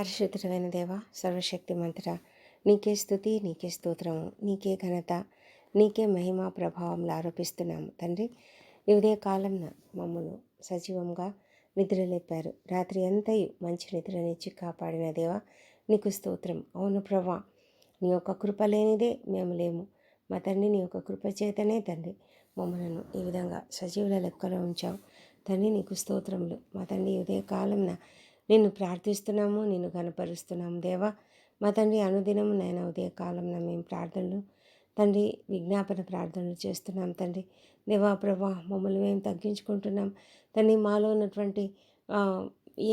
పరిశుద్ధమైన దేవ సర్వశక్తి మంత్ర నీకే స్థుతి నీకే స్తోత్రము నీకే ఘనత నీకే మహిమ ప్రభావంలో ఆరోపిస్తున్నాము. తండ్రి ఈ ఉదయ కాలంన మమ్మల్ని సజీవంగా నిద్రలేపారు. రాత్రి అంతయు మంచి నిద్రనిచ్చి కాపాడిన దేవ నీకు స్తోత్రం. అవును ప్రభా నీ యొక్క కృప లేనిదే మేము లేము. మా తండ్రి నీ యొక్క కృప చేతనే తండ్రి మమ్మలను ఈ విధంగా సజీవుల లెక్కలో ఉంచావు. తండ్రి నీకు స్తోత్రములు. మా తండ్రి ఉదయ కాలంన నిన్ను ప్రార్థిస్తున్నాము నిన్ను కనపరుస్తున్నాము దేవా మా తండ్రి అనుదినము నాయన ఉదయకాలంలో మేము ప్రార్థనలు తండ్రి విజ్ఞాపన ప్రార్థనలు చేస్తున్నాం తండ్రి. దేవా ప్రభా మమ్మల్ని మేము తగ్గించుకుంటున్నాం తండ్రి మాలో ఉన్నటువంటి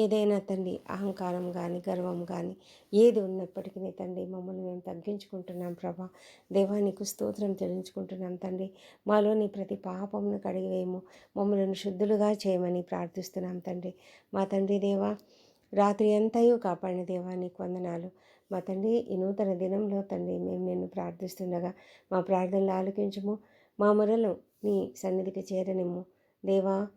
ఏదైనా తండ్రి అహంకారం కానీ గర్వం కానీ ఏది ఉన్నప్పటికీ తండ్రి మమ్మల్ని మేము తగ్గించుకుంటున్నాం ప్రభా. దేవానికి స్తోత్రం చెల్లించుకుంటున్నాం తండ్రి. మాలోని ప్రతి పాపమును కడిగివేయము మమ్మల్ని శుద్ధులుగా చేయమని ప్రార్థిస్తున్నాం తండ్రి. మా తండ్రి దేవా రాత్రి అంతయు కాపాడిన దేవానికి వందనాలు. మా తండ్రి ఈ నూతన దినంలో తండ్రి మేము నిన్ను ప్రార్థిస్తుండగా మా ప్రార్థనలు ఆలకించము. మా మొరలు నీ సన్నిధికి చేరనిమ్ము. దేవా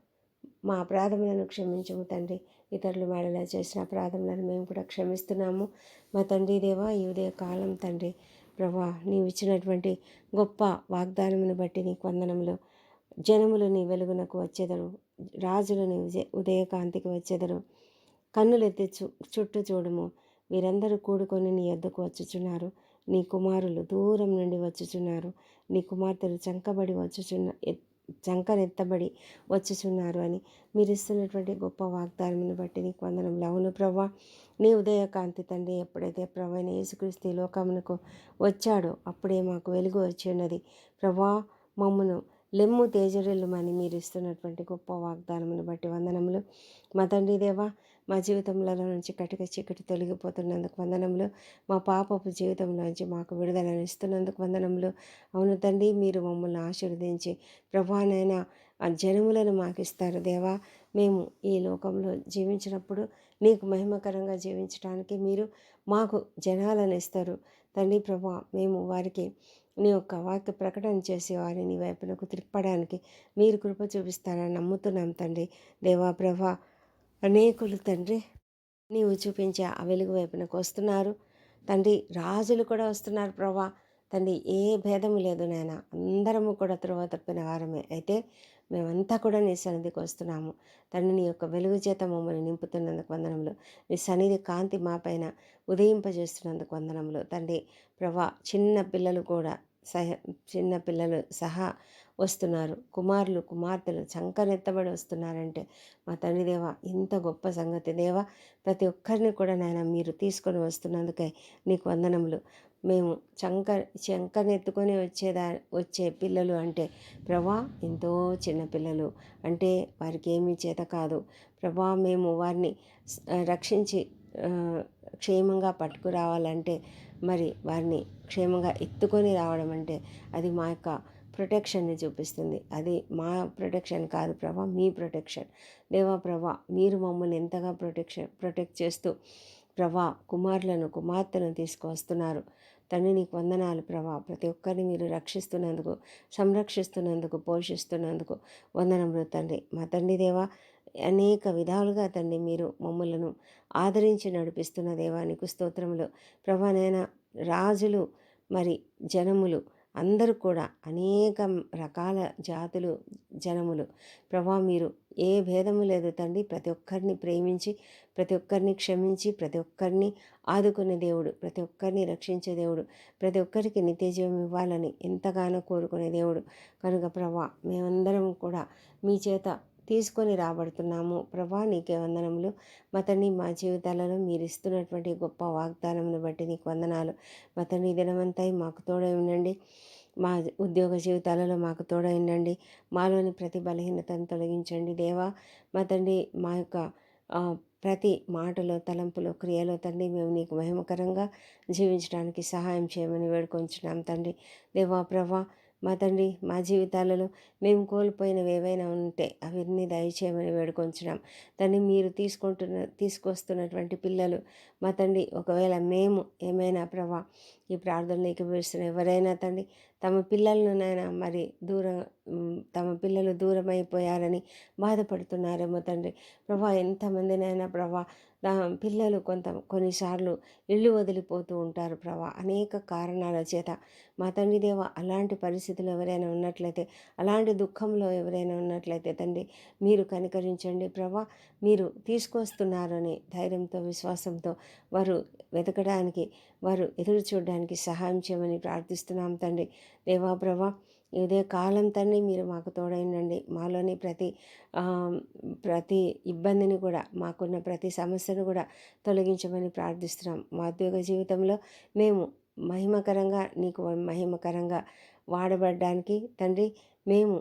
మా అపరాధములను క్షమించము తండ్రి. ఇతరులు మేడలా చేసిన అపరాధములను మేము కూడా క్షమిస్తున్నాము. మా తండ్రి దేవా ఈ ఉదయ కాలం తండ్రి ప్రభా నీవు ఇచ్చినటువంటి గొప్ప వాగ్దానమును బట్టి నీకు వందనములు. జనములు నీ వెలుగునకు వచ్చేదరు. రాజులు నీ ఉదయకాంతికి వచ్చేదరు. కన్నులెత్తి చు చుట్టూ చూడము. వీరందరూ కూడుకొని నీ ఎద్దకు వచ్చుచున్నారు. నీ కుమారులు దూరం నుండి వచ్చుచున్నారు. నీ కుమార్తెలు చంకబడి వచ్చుచున్న చంకనెత్తబడి వచ్చుచున్నారు అని మీరు ఇస్తున్నటువంటి గొప్ప వాగ్దానమును బట్టి నీకు వందనంలో అవును ప్రభా నీ ఉదయకాంతి తండ్రి ఎప్పుడైతే ప్రభైన యేసుక్రీస్తు లోకమునకు వచ్చాడో అప్పుడే మాకు వెలుగు వచ్చి ఉన్నది. ప్రభా మమ్మను లెమ్ము తేజరిల్లుమని మీరు ఇస్తున్నటువంటి గొప్ప వాగ్దానమును బట్టి వందనములు. మా తండ్రి దేవా మా జీవితంలో నుంచి కటిక చీకటి తొలగిపోతున్నందుకు వందనములు. మా పాపపు జీవితంలో నుంచి మాకు విడుదలను ఇస్తున్నందుకు వందనములు. అవును తండ్రి మీరు మమ్మల్ని ఆశీర్వదించి ప్రభానైనా ఆ జనములను మాకు ఇస్తారు దేవా. మేము ఈ లోకంలో జీవించినప్పుడు నీకు మహిమకరంగా జీవించడానికి మీరు మాకు జనాలను ఇస్తారు. తండ్రి ప్రభా మేము వారికి నీ యొక్క వాక్య ప్రకటన చేసి వారిని వైపునకు తిప్పడానికి మీరు కృప చూపిస్తారని నమ్ముతున్నాం తండ్రి. దేవా ప్రభా అనేకులు తండ్రి నీవు చూపించే ఆ వెలుగు వైపునకు వస్తున్నారు. తండ్రి రాజులు కూడా వస్తున్నారు ప్రభా. తండ్రి ఏ భేదము లేదు నాయన. అందరము కూడా త్రువ తప్పిన వారమే. అయితే మేమంతా కూడా నీ సన్నిధికి వస్తున్నాము. తండ్రి నీ యొక్క వెలుగు చేత మమ్మల్ని నింపుతున్నందుకు వందనములు. నీ సన్నిధి కాంతి మాపైన ఉదయింపజేస్తున్నందుకు వందనములు. తండ్రి ప్రభా చిన్న పిల్లలు కూడా సహ చిన్న పిల్లలు సహా వస్తున్నారు. కుమారులు కుమార్తెలు చంకనెత్తబడి వస్తున్నారంటే మా తండ్రి దేవ ఇంత గొప్ప సంగతి. దేవ ప్రతి ఒక్కరిని కూడా నాయన మీరు తీసుకొని వస్తున్నందుకే నీకు వందనములు. మేము చంక చంకనెత్తుకొని వచ్చేదా వచ్చే పిల్లలు అంటే ప్రభా ఎంతో చిన్న పిల్లలు. అంటే వారికి ఏమీ చేత కాదు. ప్రభా మేము వారిని రక్షించి క్షేమంగా పట్టుకురావాలంటే మరి వారిని క్షేమంగా ఎత్తుకొని రావడం అంటే అది మా యొక్క ప్రొటెక్షన్ని చూపిస్తుంది. అది మా ప్రొటెక్షన్ కాదు ప్రభా మీ ప్రొటెక్షన్ దేవా ప్రభా మీరు మమ్మల్ని ఎంతగా ప్రొటెక్షన్ ప్రొటెక్ట్ చేస్తూ ప్రభా కుమారులను కుమార్తెలను తీసుకువస్తున్నారు. తండ్రి నీకు వందనాలు ప్రభా. ప్రతి ఒక్కరిని మీరు రక్షిస్తున్నందుకు సంరక్షిస్తున్నందుకు పోషిస్తున్నందుకు వందనములు తండ్రి. మా తండ్రి దేవా అనేక విధాలుగా తండ్రి మీరు మమ్మలను ఆదరించి నడిపిస్తున్న దేవానికి స్తోత్రములు. ప్రభానైనా రాజులు మరి జనములు అందరూ కూడా అనేక రకాల జాతులు జనములు. ప్రభా మీరు ఏ భేదము లేదు తండ్రి. ప్రతి ఒక్కరిని ప్రేమించి ప్రతి ఒక్కరిని క్షమించి ప్రతి ఒక్కరిని ఆదుకునే దేవుడు ప్రతి ఒక్కరిని రక్షించే దేవుడు ప్రతి ఒక్కరికి నిత్యజీవం ఇవ్వాలని ఎంతగానో కోరుకునే దేవుడు. కనుక ప్రభా మేమందరం కూడా మీ చేత తీసుకొని రాబడుతున్నాము. ప్రభా నీకే వందనములు. మా తండ్రి మా జీవితాలలో మీరు ఇస్తున్నటువంటి గొప్ప వాగ్దానమును బట్టి నీకు వందనాలు. మా తండ్రి దినమంతా మాకు తోడై ఉండండి. మా ఉద్యోగ జీవితాలలో మాకు తోడై ఉండండి. మాలోని ప్రతి బలహీనతను తొలగించండి దేవా. మా తండ్రి మా యొక్క ప్రతి మాటలో తలంపులో క్రియలో తండ్రి మేము నీకు మహిమకరంగా జీవించడానికి సహాయం చేయమని వేడుకొంచున్నాం తండ్రి. దేవా ప్రభా మా తండ్రి మా జీవితాలలో మేము కోల్పోయినవి ఏవైనా ఉంటే అవన్నీ దయచేయమని వేడుకొంచున్నాం. తండ్రి మీరు తీసుకుంటున్న తీసుకొస్తున్నటువంటి పిల్లలు మా తండ్రి ఒకవేళ మేము ఏమైనా ప్రభా ఈ ప్రార్థనలు ఏకీభవిస్తున్న ఎవరైనా తండ్రి తమ పిల్లలనైనా మరి దూరం తమ పిల్లలు దూరమైపోయారని బాధపడుతున్నారేమో తండ్రి. ప్రభా ఎంతమందినైనా ప్రభా పిల్లలు కొంత కొన్నిసార్లు ఇల్లు వదిలిపోతూ ఉంటారు ప్రభా. అనేక కారణాల చేత మా తండ్రి దేవ అలాంటి పరిస్థితులు ఎవరైనా ఉన్నట్లయితే అలాంటి దుఃఖంలో ఎవరైనా ఉన్నట్లయితే తండ్రి మీరు కనికరించండి ప్రభా. మీరు తీసుకొస్తున్నారని ధైర్యంతో విశ్వాసంతో వారు వెతకడానికి వారు ఎదురు చూడడానికి సహాయం చేయమని ప్రార్థిస్తున్నాం తండ్రి. దేవా ప్రభా ఇదే కాలం తండ్రి మీరు మాకు తోడైనండి. మాలోని ప్రతి ప్రతి ఇబ్బందిని కూడా మాకున్న ప్రతి సమస్యను కూడా తొలగించమని ప్రార్థిస్తున్నాం. మా ఉద్యోగ జీవితంలో మేము మహిమకరంగా నీకు మహిమకరంగా వాడబడడానికి తండ్రి మేము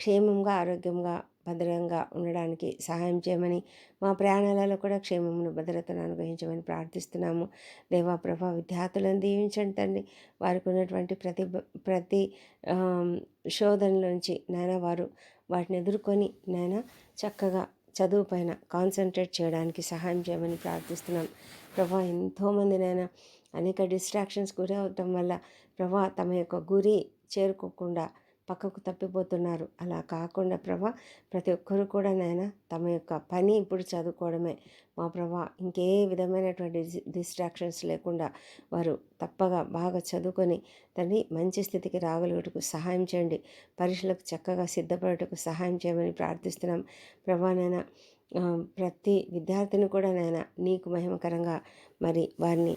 క్షేమంగా ఆరోగ్యంగా భద్రంగా ఉండడానికి సహాయం చేయమని మా ప్రయాణాలలో కూడా క్షేమమును భద్రతను అనుగ్రహించమని ప్రార్థిస్తున్నాము. దేవా ప్రభా విద్యార్థులను దీవించండి తండ్రి. వారికి ఉన్నటువంటి ప్రతి ప్రతి శోధనలోంచి నాయన వారు వాటిని ఎదుర్కొని నాయన చక్కగా చదువు పైన కాన్సన్ట్రేట్ చేయడానికి సహాయం చేయమని ప్రార్థిస్తున్నాం. ప్రభా ఎంతోమంది నాయన అనేక డిస్ట్రాక్షన్స్ గురి అవటం వల్ల ప్రభా తమ యొక్క గురి చేరుకోకుండా పక్కకు తప్పిపోతున్నారు. అలా కాకుండా ప్రభా ప్రతి ఒక్కరు కూడా నాయన తమ యొక్క పని ఇప్పుడు చదువుకోవడమే. మా ప్రభా ఇంకే విధమైనటువంటి డిస్ట్రాక్షన్స్ లేకుండా వారు తప్పగా బాగా చదువుకొని తండ్రి మంచి స్థితికి రాగలుగుటకు సహాయం చేయండి. పరీక్షలకు చక్కగా సిద్ధపడటకు సహాయం చేయమని ప్రార్థిస్తున్నాం. ప్రభానైనా ప్రతి విద్యార్థిని కూడా నాయన నీకు మహిమకరంగా మరి వారిని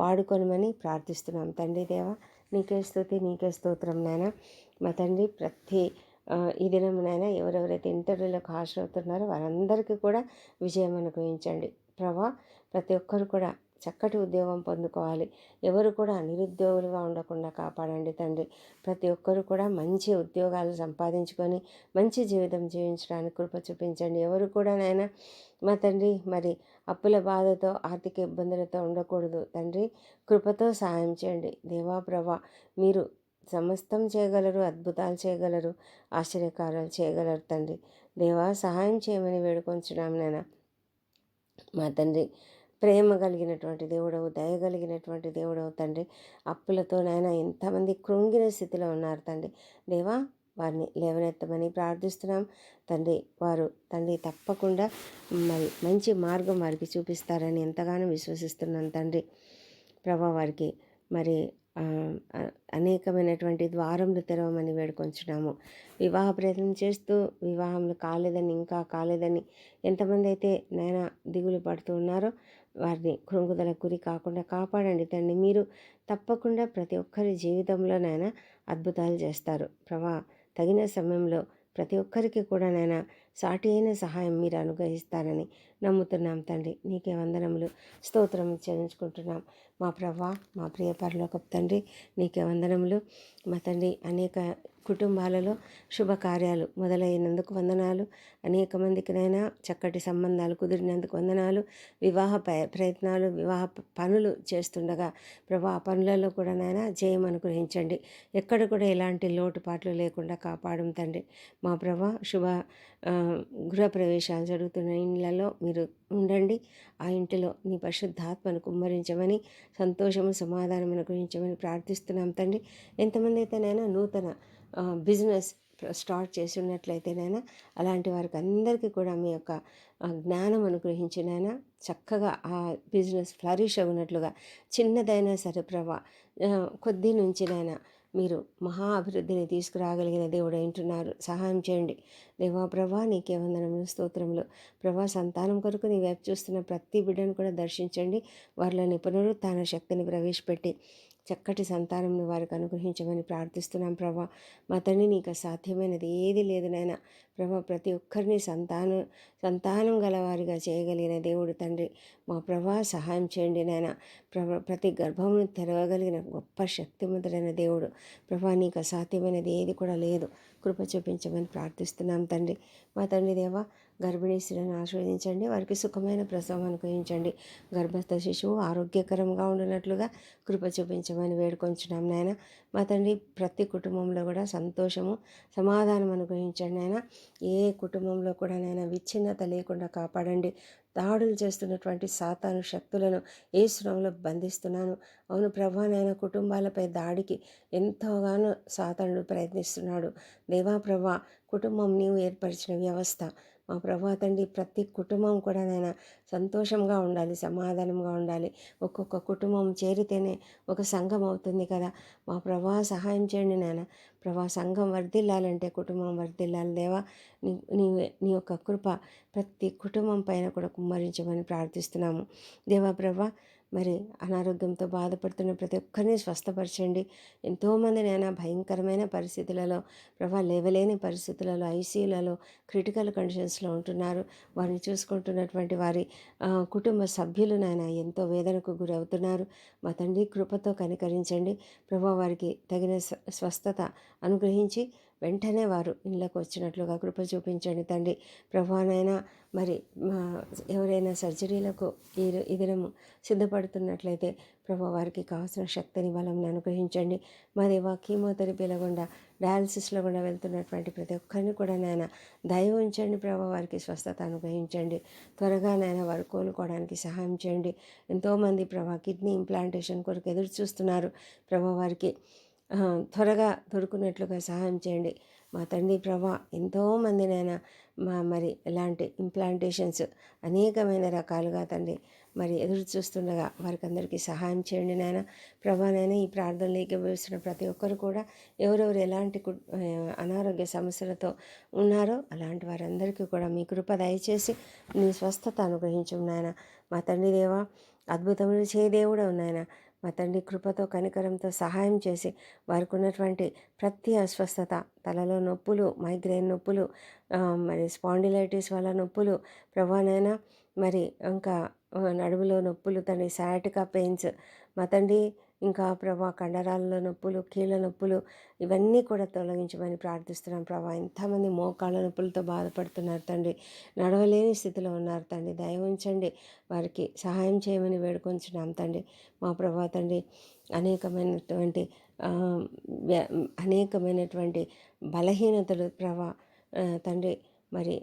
వాడుకోనమని ప్రార్థిస్తున్నాం. తండ్రి దేవ నీకే స్థుతి నీకే స్తోత్రం నాయన. మా తండ్రి ప్రతి ఈ దినమునైనా ఎవరెవరైతే ఇంటర్వ్యూలకు హాజరవుతున్నారో వారందరికీ కూడా విజయం అనుగ్రహించండి. ప్రభా ప్రతి ఒక్కరు కూడా చక్కటి ఉద్యోగం పొందుకోవాలి. ఎవరు కూడా నిరుద్యోగులుగా ఉండకుండా కాపాడండి తండ్రి. ప్రతి ఒక్కరు కూడా మంచి ఉద్యోగాలు సంపాదించుకొని మంచి జీవితం జీవించడానికి కృప చూపించండి. ఎవరు కూడా నాయన మా తండ్రి మరి అప్పుల బాధతో ఆర్థిక ఇబ్బందులతో ఉండకూడదు. తండ్రి కృపతో సాయం చేయండి. దేవా ప్రభా మీరు సమస్తం చేయగలరు అద్భుతాలు చేయగలరు ఆశ్చర్యకారాలు చేయగలరు తండ్రి. దేవా సహాయం చేయమని వేడుకొంచున్నాం నాయన. మా తండ్రి ప్రేమ కలిగినటువంటి దేవుడవు దయ కలిగినటువంటి దేవుడవు తండ్రి. అప్పులతో నాయన ఎంతమంది కృంగిన స్థితిలో ఉన్నారు తండ్రి. దేవా వారిని లేవనెత్తమని ప్రార్థిస్తున్నాం. తండ్రి వారు తండ్రి తప్పకుండా మరి మంచి మార్గం వారికి చూపిస్తారని ఎంతగానో విశ్వసిస్తున్నాను తండ్రి. ప్రభా వారికి మరి అనేకమైనటువంటి ద్వారములు తెరవమని వేడుకొంచున్నాము. వివాహ ప్రయత్నం చేస్తూ వివాహంలో కాలేదని ఇంకా కాలేదని ఎంతమంది అయితే నాయన దిగులు పడుతూ ఉన్నారో వారిని కృంగుదల గురి కాకుండా కాపాడండి తండ్రి. మీరు తప్పకుండా ప్రతి ఒక్కరి జీవితంలో నాయన అద్భుతాలు చేస్తారు. ప్రభా తగిన సమయంలో ప్రతి ఒక్కరికి కూడా నాయన సాటి అయిన సహాయం మీరు అనుగ్రహిస్తారని నమ్ముతున్నాం తండ్రి. నీకే వందనములు. స్తోత్రం చెల్లించుకుంటున్నాం. మా ప్రభా మా ప్రియ పరలోకపు తండ్రి నీకే వందనములు. మా తండ్రి అనేక కుటుంబాలలో శుభకార్యాలు మొదలైనందుకు వందనాలు. అనేక మందికినైనా చక్కటి సంబంధాలు కుదిరినందుకు వందనాలు. వివాహ ప్రయత్నాలు వివాహ పనులు చేస్తుండగా ప్రభా ఆ పనులలో కూడా నాయన జయం అనుగ్రహించండి. ఎక్కడ కూడా ఎలాంటి లోటుపాట్లు లేకుండా కాపాడం తండ్రి. మా ప్రభా శుభ గృహప్రవేశాలు జరుగుతున్న ఇళ్ళలో మీరు ఉండండి. ఆ ఇంటిలో నీ పరిశుద్ధాత్మను కుమ్మరించమని సంతోషము సమాధానం అనుగ్రహించమని ప్రార్థిస్తున్నాం తండ్రి. ఎంతమంది అయితేనైనా నూతన బిజినెస్ స్టార్ట్ చేసి ఉన్నట్లయితేనైనా అలాంటి వారికి అందరికీ కూడా మీ యొక్క జ్ఞానం అనుగ్రహించినైనా చక్కగా ఆ బిజినెస్ ఫ్లరిష్ అవునట్లుగా చిన్నదైనా సరే ప్రభా కొద్ది నుంచినైనా మీరు మహా అభివృద్ధిని తీసుకురాగలిగిన దేవుడు అంటున్నారు. సహాయం చేయండి. దేవా ప్రభా నీకే వందనములు స్తోత్రములు. ప్రభా సంతానం కొరకు నీ వైపు చూస్తున్న ప్రతి బిడ్డను కూడా దర్శించండి. వారిలోని పునరుత్న శక్తిని ప్రవేశపెట్టి చక్కటి సంతానంను వారికి అనుగ్రహించమని ప్రార్థిస్తున్నాం ప్రభా. మా తండ్రి నీకు సాధ్యమైనది ఏది లేదు నాయన. ప్రభా ప్రతి ఒక్కరిని సంతానం సంతానం గలవారిగా చేయగలిగిన దేవుడు తండ్రి. మా ప్రభా సహాయం చేయండి నాయన. ప్రభా ప్రతి గర్భమును తెరవగలిగిన గొప్ప శక్తిమంతుడైన దేవుడు. ప్రభా నీకు అసాధ్యమైనది ఏది కూడా లేదు. కృప చూపించమని ప్రార్థిస్తున్నాం తండ్రి. మా తండ్రి దేవ గర్భిణీ స్త్రీలను ఆశీర్వదించండి వారికి సుఖమైన ప్రసవం అనుగ్రహించండి. గర్భస్థ శిశువు ఆరోగ్యకరంగా ఉండినట్లుగా కృప చూపించమని వేడుకొంచున్నాం నాయన. మా తండ్రి ప్రతి కుటుంబంలో కూడా సంతోషము సమాధానం అనుగ్రహించండి నాయన. ఏ కుటుంబంలో కూడా నాయన విచ్ఛిన్నత లేకుండా కాపాడండి. దాడులు చేస్తున్నటువంటి సాతాను శక్తులను ఏ శ్రమంలో బంధిస్తున్నాను. అవును ప్రభానైన కుటుంబాలపై దాడికి ఎంతోగానో సాతానుడు ప్రయత్నిస్తున్నాడు. దేవా ప్రభా కుటుంబం నీవు ఏర్పరిచిన వ్యవస్థ. మా ప్రభా తండ్రి ప్రతి కుటుంబం కూడా నేను సంతోషంగా ఉండాలి సమాధానంగా ఉండాలి. ఒక్కొక్క కుటుంబం చేరితేనే ఒక సంఘం అవుతుంది కదా. మా ప్రభా సహాయం చేయండి నాన్న ప్రభా సంఘం వర్ధిల్లాలంటే కుటుంబం వర్ధిల్లాలి. దేవా నీ నీ నీ యొక్క కృప ప్రతి కుటుంబం పైన కూడా కుమ్మరించమని ప్రార్థిస్తున్నాము. దేవా ప్రభా మరి అనారోగ్యంతో బాధపడుతున్న ప్రతి ఒక్కరిని స్వస్థపరచండి. ఎంతోమంది నేను భయంకరమైన పరిస్థితులలో ప్రభా లేవలేని పరిస్థితులలో ఐసీయూలలో క్రిటికల్ కండిషన్స్లో ఉంటున్నారు. వారిని చూసుకుంటున్నటువంటి వారి కుటుంబ సభ్యులు నాయన ఎంతో వేదనకు గురవుతున్నారు. మా తండ్రి కృపతో కనికరించండి. ప్రభా వారికి తగిన స్వస్థత అనుగ్రహించి వెంటనే వారు ఇళ్ళకు వచ్చినట్లుగా కృప చూపించండి తండ్రి. ప్రభానైనా మరి ఎవరైనా సర్జరీలకు ఈ ఈ సిద్ధపడుతున్నట్లయితే ప్రభా వారికి కావాల్సిన శక్తిని బలం అనుగ్రహించండి. మరి దేవా కీమోథెరపీల గుండా డయాలసిస్లో గుండా వెళ్తున్నటువంటి ప్రతి ఒక్కరిని కూడా నాయన దయ ఉంచండి ప్రభా వారికి స్వస్థత అనుగ్రహించండి. త్వరగా నాయన వారు కోలుకోవడానికి సహాయం చేయండి. ఎంతోమంది ప్రభా కిడ్నీ ఇంప్లాంటేషన్ కొరకు ఎదురు చూస్తున్నారు ప్రభా వారికి త్వరగా దొరుకునేట్లుగా సహాయం చేయండి. మా తండ్రి ప్రభా ఎంతోమందినైనా మా మరి ఇలాంటి ఇంప్లాంటేషన్స్ అనేకమైన రకాలుగా తండ్రి మరి ఎదురు చూస్తుండగా వారికి అందరికీ సహాయం చేయండి నాయన. ప్రభానైనా ఈ ప్రార్థనలోకి వేసిన ప్రతి ఒక్కరు కూడా ఎవరెవరు ఎలాంటి అనారోగ్య సమస్యలతో ఉన్నారో అలాంటి వారందరికీ కూడా మీ కృప దయచేసి నీ స్వస్థత అనుగ్రహించు నాయన. మా తండ్రి దేవా అద్భుతములు చేయదేవుడు నాయన. మా తండ్రి కృపతో కనికరంతో సహాయం చేసి వారికి ఉన్నటువంటి ప్రతి అస్వస్థత తలలో నొప్పులు మైగ్రేన్ నొప్పులు మరి స్పాండిలైటిస్ వల్ల నొప్పులు ప్రభానైనా మరి ఇంకా నడుములో నొప్పులు తండ్రి సయాటికా పెయిన్స్ మా తండ్రి ఇంకా ప్రభా కండరాలలో నొప్పులు కీళ్ళ నొప్పులు ఇవన్నీ కూడా తొలగించమని ప్రార్థిస్తున్నాం ప్రభా. ఎంతమంది మోకాళ్ళ నొప్పులతో బాధపడుతున్నారు తండ్రి. నడవలేని స్థితిలో ఉన్నారు తండ్రి. దయ ఉంచండి. వారికి సహాయం చేయమని వేడుకొంచున్నాం తండ్రి. మా ప్రభా తండ్రి అనేకమైనటువంటి అనేకమైనటువంటి బలహీనతలు ప్రభా తండ్రి మరి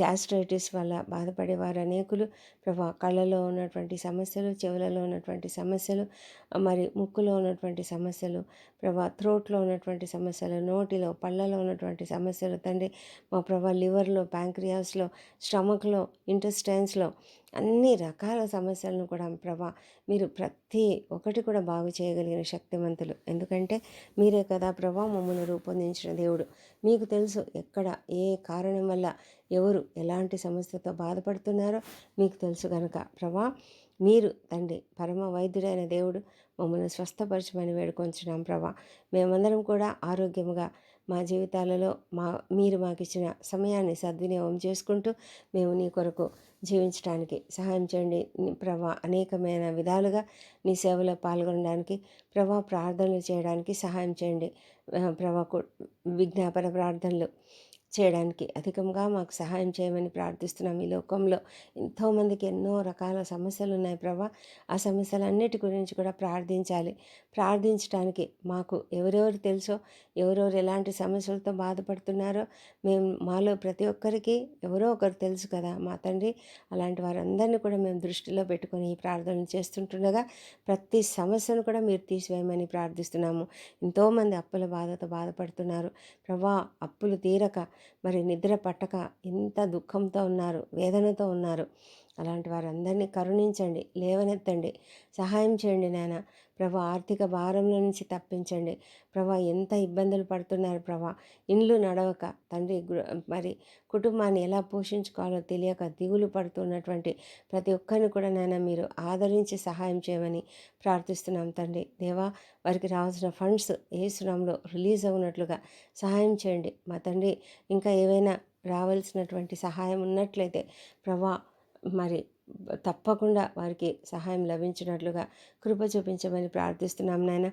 గ్యాస్ట్రైటిస్ వల్ల బాధపడేవారు అనేకులు. ప్రభా కళ్ళలో ఉన్నటువంటి సమస్యలు చెవులలో ఉన్నటువంటి సమస్యలు మరి ముక్కులో ఉన్నటువంటి సమస్యలు ప్రభా థ్రోట్లో ఉన్నటువంటి సమస్యలు నోటిలో పళ్ళలో ఉన్నటువంటి సమస్యలు తండ్రి మా ప్రభా లివర్లో ప్యాంక్రియాస్లో స్టమక్లో ఇంటెస్టైన్స్లో అన్ని రకాల సమస్యలను కూడా ప్రభా మీరు ప్రతి ఒక్కటి కూడా బాగు చేయగలిగిన శక్తివంతులు ఎందుకంటే మీరే కదా ప్రభా మమ్మల్ని రూపొందించిన దేవుడు. మీకు తెలుసు ఎక్కడ ఏ కారణం వల్ల ఎవరు ఎలాంటి సమస్యతో బాధపడుతున్నారో మీకు తెలుసు కనుక ప్రభా మీరు తండ్రి పరమ వైద్యుడైన దేవుడు మమ్మల్ని స్వస్థపరచమని వేడుకొంచున్నాం ప్రభా. మేమందరం కూడా ఆరోగ్యముగా మా జీవితాలలో మా మీరు మాకు ఇచ్చిన సమయాన్ని సద్వినియోగం చేసుకుంటూ మేము నీ కొరకు జీవించడానికి సహాయం చేయండి. ప్రభా అనేకమైన విధాలుగా నీ సేవలో పాల్గొనడానికి ప్రభా ప్రార్థనలు చేయడానికి సహాయం చేయండి. ప్రభా విజ్ఞాపన ప్రార్థనలు చేయడానికి అధికంగా మాకు సహాయం చేయమని ప్రార్థిస్తున్నాం. ఈ లోకంలో ఎంతోమందికి ఎన్నో రకాల సమస్యలు ఉన్నాయి ప్రభా. ఆ సమస్యలన్నిటి గురించి కూడా ప్రార్థించాలి. ప్రార్థించడానికి మాకు ఎవరెవరు తెలుసో ఎవరెవరు ఎలాంటి సమస్యలతో బాధపడుతున్నారో మేము మాలో ప్రతి ఒక్కరికి ఎవరో ఒకరు తెలుసు కదా. మా తండ్రి అలాంటి వారందరినీ కూడా మేము దృష్టిలో పెట్టుకొని ఈ ప్రార్థన చేస్తుంటుండగా ప్రతి సమస్యను కూడా మీరు తీసివేయమని ప్రార్థిస్తున్నాము. ఎంతోమంది అప్పుల బాధతో బాధపడుతున్నారు. ప్రభా అప్పులు తీరక మరి నిద్ర పట్టక ఎంత దుఃఖంతో ఉన్నారు వేదనతో ఉన్నారు. అలాంటి వారందరినీ కరుణించండి లేవనెత్తండి. సహాయం చేయండి నాయన. ప్రభా ఆర్థిక భారంలో నుంచి తప్పించండి. ప్రభా ఎంత ఇబ్బందులు పడుతున్నారు ప్రభా. ఇండ్లు నడవక తండ్రి మరి కుటుంబాన్ని ఎలా పోషించుకోవాలో తెలియక దిగులు పడుతున్నటువంటి ప్రతి ఒక్కరిని కూడా నాయన మీరు ఆదరించి సహాయం చేయమని ప్రార్థిస్తున్నాం తండ్రి. దేవా వారికి రావాల్సిన ఫండ్స్ ఏ సునంలో రిలీజ్ అవునట్లుగా సహాయం చేయండి. మా తండ్రి ఇంకా ఏవైనా రావాల్సినటువంటి సహాయం ఉన్నట్లయితే ప్రభా మరి తప్పకుండా వారికి సహాయం లభించినట్లుగా కృప చూపించమని ప్రార్థిస్తున్నాం నాయన.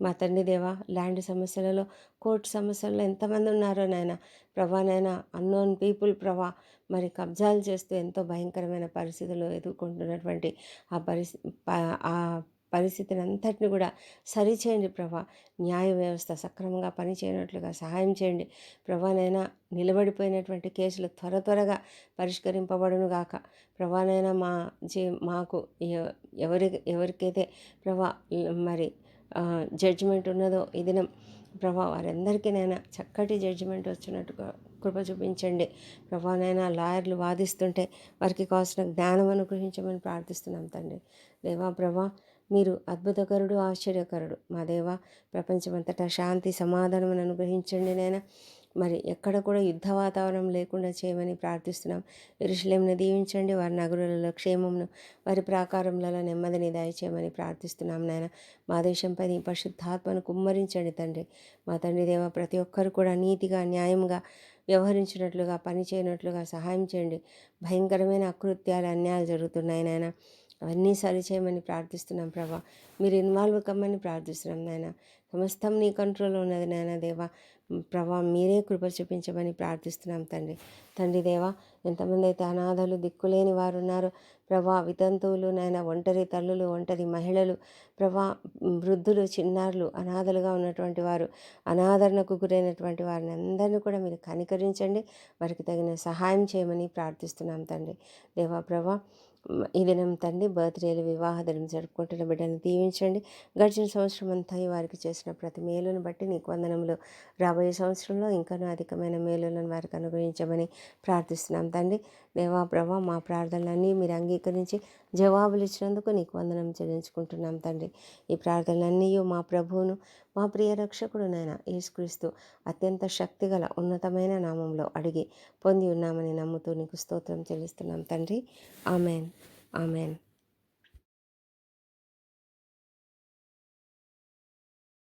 మా తండ్రి దేవా ల్యాండ్ సమస్యలలో కోర్టు సమస్యల్లో ఎంతమంది ఉన్నారో నాయన. ప్రభా నాయన అన్నోన్ పీపుల్ ప్రభా మరి కబ్జాలు చేస్తూ ఎంతో భయంకరమైన పరిస్థితులు ఎదుర్కొంటున్నటువంటి ఆ పరిస్థితి ఆ పరిస్థితిని అంతటిని కూడా సరిచేయండి ప్రభా. న్యాయ వ్యవస్థ సక్రమంగా పనిచేయనట్లుగా సహాయం చేయండి. ప్రభానైనా నిలబడిపోయినటువంటి కేసులు త్వర త్వరగా పరిష్కరింపబడును గాక. ప్రభానైనా మా జీ మాకు ఎవరి ఎవరికైతే ప్రభా మరి జడ్జిమెంట్ ఉన్నదో ఈ దినం ప్రభా వారందరికీనైనా చక్కటి జడ్జిమెంట్ వచ్చినట్టుగా కృప చూపించండి. ప్రభానైనా లాయర్లు వాదిస్తుంటే వారికి కావాల్సిన జ్ఞానం అనుగ్రహించమని ప్రార్థిస్తున్నాం తండ్రి. దేవా ప్రభా మీరు అద్భుతకరుడు ఆశ్చర్యకరుడు. మా దేవ ప్రపంచమంతటా శాంతి సమాధానం అనుగ్రహించండి నైనా మరి ఎక్కడ కూడా యుద్ధ వాతావరణం లేకుండా చేయమని ప్రార్థిస్తున్నాం. ఇరుషులేమును దీవించండి వారి నగరులలో క్షేమంను వారి ప్రాకారములలో నెమ్మదిని దయచేయమని ప్రార్థిస్తున్నాం నాయన. మా దేశంపై నీ పరిశుద్ధాత్మను కుమ్మరించండి తండ్రి. మా తండ్రి దేవ ప్రతి ఒక్కరు కూడా నీతిగా న్యాయంగా వ్యవహరించినట్లుగా పనిచేయనట్లుగా సహాయం చేయండి. భయంకరమైన అకృత్యాలు అన్యాయాలు జరుగుతున్నాయి నాయన. అవన్నీ సరి చేయమని ప్రార్థిస్తున్నాం ప్రభా. మీరు ఇన్వాల్వ్ కమ్మని ప్రార్థిస్తున్నాం నాయన. సమస్తం నీ కంట్రోల్లో ఉన్నది నాయన దేవా. ప్రభా మీరే కృప చూపించమని ప్రార్థిస్తున్నాం తండ్రి. తండ్రి దేవా ఎంతమంది అయితే అనాథలు దిక్కులేని వారు ఉన్నారు ప్రభా వితంతువులు నాయన ఒంటరి తల్లులు ఒంటరి మహిళలు ప్రభా వృద్ధులు చిన్నారులు అనాథలుగా ఉన్నటువంటి వారు అనాదరణకు గురైనటువంటి వారిని అందరినీ కూడా మీరు కనికరించండి. వారికి తగిన సహాయం చేయమని ప్రార్థిస్తున్నాం తండ్రి. దేవా ప్రభా ఈ దినం తండ్రి బర్త్డేలు వివాహ దినం జరుపుకుంటున్న బిడ్డలను దీవించండి. గడిచిన సంవత్సరం అంతా వారికి చేసిన ప్రతి మేలును బట్టి నీకు వందనములు. రాబోయే సంవత్సరంలో ఇంకనూ అధికమైన మేలులను వారికి అనుగ్రహించమని ప్రార్థిస్తున్నాం తండ్రి. దేవా ప్రభా మా ప్రార్థనలన్నీ మీరు అంగీకరించి జవాబులు ఇచ్చినందుకు నీకు వందనం చెల్లించుకుంటున్నాం తండ్రి. ఈ ప్రార్థనలన్నీ మా ప్రభువును మా ప్రియ రక్షకుడు నాయన యేసుక్రీస్తు. అత్యంత శక్తిగల ఉన్నతమైన నామంలో అడిగి పొంది ఉన్నామని నమ్ముతూ నీకు స్తోత్రం చెల్లిస్తున్నాం తండ్రి. ఆమెన్. ఆమెన్.